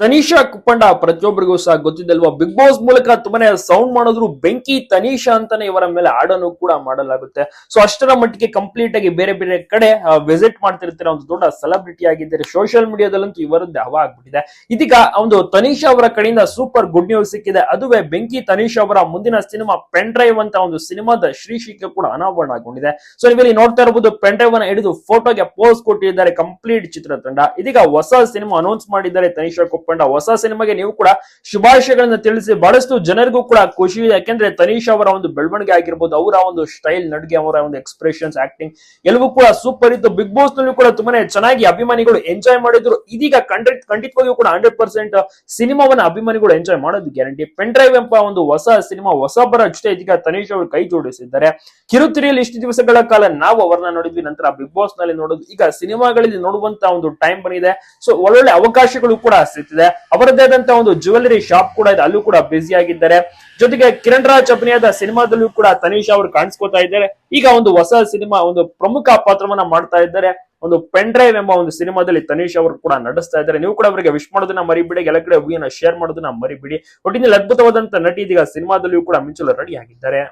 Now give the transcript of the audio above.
ತನಿಷಾ ಕುಪ್ಪಂಡ ಪ್ರತಿಯೊಬ್ಬರಿಗೂ ಸಹ ಗೊತ್ತಿದ್ದಲ್ವಾ? Big boss ಮೂಲಕ ತುಂಬಾನೇ ಸೌಂಡ್ ಮಾಡಿದ್ರು. ಬೆಂಕಿ ತನಿಷಾ ಅಂತಾನೆ ಇವರ ಮೇಲೆ ಆಡನ್ನು ಕೂಡ ಮಾಡಲಾಗುತ್ತೆ. ಸೊ ಅಷ್ಟರ ಮಟ್ಟಿಗೆ ಕಂಪ್ಲೀಟ್ ಆಗಿ ಬೇರೆ ಬೇರೆ ಕಡೆ ವಿಸಿಟ್ ಮಾಡ್ತಿರ್ತಾರೆ ಒಂದು ದೊಡ್ಡ ಸೆಲೆಬ್ರಿಟಿ ಆಗಿದ್ದಾರೆ. ಸೋಷಿಯಲ್ ಮೀಡಿಯಾದಲ್ಲಂತೂ ಇವರದ್ದೇ ಹವಾ ಆಗ್ಬಿಟ್ಟಿದೆ. ಇದೀಗ ಒಂದು ತನಿಷಾ ಅವರ ಕಡೆಯಿಂದ ಸೂಪರ್ ಗುಡ್ ನ್ಯೂಸ್ ಸಿಕ್ಕಿದೆ. ಅದುವೇ ಬೆಂಕಿ ತನಿಷಾ ಅವರ ಮುಂದಿನ ಸಿನಿಮಾ ಪೆನ್ ಡ್ರೈವ್ ಅಂತ ಒಂದು ಸಿನಿಮಾದ ಶ್ರೀಶಿಕೆ ಕೂಡ ಅನಾವರಣ ಆಗೊಂಡಿದೆ ಸೊ ನೀವಿಲ್ಲಿ ನೋಡ್ತಾ ಇರಬಹುದು ಪೆನ್ ಡ್ರೈವ್ ಅನ್ನ ಹಿಡಿದು ಫೋಟೋಗೆ ಪೋಸ್ ಕೊಟ್ಟಿದ್ದಾರೆ ಕಂಪ್ಲೀಟ್ ಚಿತ್ರತಂಡ. ಇದೀಗ ಹೊಸ ಸಿನಿಮಾ ಅನೌನ್ಸ್ ಮಾಡಿದ್ದಾರೆ ತನಿಷಾ ಕುಪ್ಪಂಡ ಹೊಸ ಸಿನಿಮಾಗೆ ನೀವು ಕೂಡ ಶುಭಾಶಯಗಳನ್ನ ತಿಳಿಸಿ ಬಹಳಷ್ಟು ಜನರಿಗೂ ಕೂಡ ಖುಷಿ ಇದೆ. ಯಾಕೆಂದ್ರೆ ತನೀಶ್ ಅವರ ಒಂದು ಬೆಳವಣಿಗೆ ಆಗಿರ್ಬೋದು, ಅವರ ಒಂದು ಸ್ಟೈಲ್ ನಡಿಗೆ, ಅವರ ಒಂದು ಎಕ್ಸ್ಪ್ರೆಷನ್ಸ್ ಆಕ್ಟಿಂಗ್ ಎಲ್ಲವೂ ಕೂಡ ಸೂಪರ್ ಇತ್ತು. ಬಿಗ್ ಬಾಸ್ನಲ್ಲಿ ಕೂಡ ತುಂಬಾನೇ ಚೆನ್ನಾಗಿ ಅಭಿಮಾನಿಗಳು ಎಂಜಾಯ್ ಮಾಡಿದ್ರು. ಇದೀಗ ಖಂಡಿತ, ಖಂಡಿತವಾಗಿಯೂ ಕೂಡ ಹಂಡ್ರೆಡ್ ಪರ್ಸೆಂಟ್ ಸಿನಿಮಾವನ್ನ ಅಭಿಮಾನಿಗಳು ಎಂಜಾಯ್ ಮಾಡೋದು ಗ್ಯಾರಂಟಿ ಪೆನ್ ಡ್ರೈವ್ ಎಂಬ ಒಂದು ಹೊಸ ಸಿನಿಮಾ ಹೊಸಬರ ಜೊತೆ ಇದೀಗ ತನೀಶ್ ಅವರು ಕೈ ಜೋಡಿಸಿದ್ದಾರೆ. ಕಿರುತಿರಿಯಲ್ಲಿ ಇಷ್ಟು ದಿವಸಗಳ ಕಾಲ ನಾವು ಅವರನ್ನ ನೋಡಿದ್ವಿ, ನಂತರ ಬಿಗ್ ಬಾಸ್ನಲ್ಲಿ ನೋಡೋದು. ಈಗ ಸಿನಿಮಾಗಳಲ್ಲಿ ನೋಡುವಂತ ಒಂದು ಟೈಮ್ ಬಂದಿದೆ. ಸೊ ಒಳ್ಳೊಳ್ಳೆ ಅವಕಾಶಗಳು ಕೂಡ ಸಿಗ್ತಿದೆ. ಅವರದ್ದೇ ಆದಂತಹ ಒಂದು ಜ್ಯುವೆಲರಿ ಶಾಪ್ ಕೂಡ ಇದೆ. ಅಲ್ಲೂ ಕೂಡ ಬ್ಯುಸಿ ಆಗಿದ್ದಾರೆ. ಜೊತೆಗೆ ಕಿರಣ್ ರಾಜ್ ಅಭಿನಯದ ಸಿನಿಮಾದಲ್ಲೂ ಕೂಡ ತನೀಶ್ ಅವರು ಕಾಣಿಸ್ಕೊತಾ ಇದ್ದಾರೆ. ಈಗ ಒಂದು ಹೊಸ ಸಿನಿಮಾ, ಒಂದು ಪ್ರಮುಖ ಪಾತ್ರವನ್ನ ಮಾಡ್ತಾ ಇದ್ದಾರೆ. ಒಂದು ಪೆನ್ ಡ್ರೈವ್ ಎಂಬ ಒಂದು ಸಿನಿಮಾದಲ್ಲಿ ತನಿಷ್ ಅವರು ಕೂಡ ನಡೆಸ್ತಾ ಇದ್ದಾರೆ. ನೀವು ಕೂಡ ಅವರಿಗೆ ವಿಶ್ ಮಾಡೋದನ್ನ ಮರಿಬಿಡಿ. ಎಲ್ಲ ಕಡೆ ಹೂವಿನ ಶೇರ್ ಮಾಡೋದನ್ನ ಮರಿಬಿಡಿ. ಒಟ್ಟಿನಲ್ಲಿ ಅದ್ಭುತವಾದಂತ ನಟಿ ಇದೀಗ ಸಿನಿಮಾದಲ್ಲಿಯೂ ಕೂಡ ಮಿಂಚಲು ರೆಡಿ ಆಗಿದ್ದಾರೆ.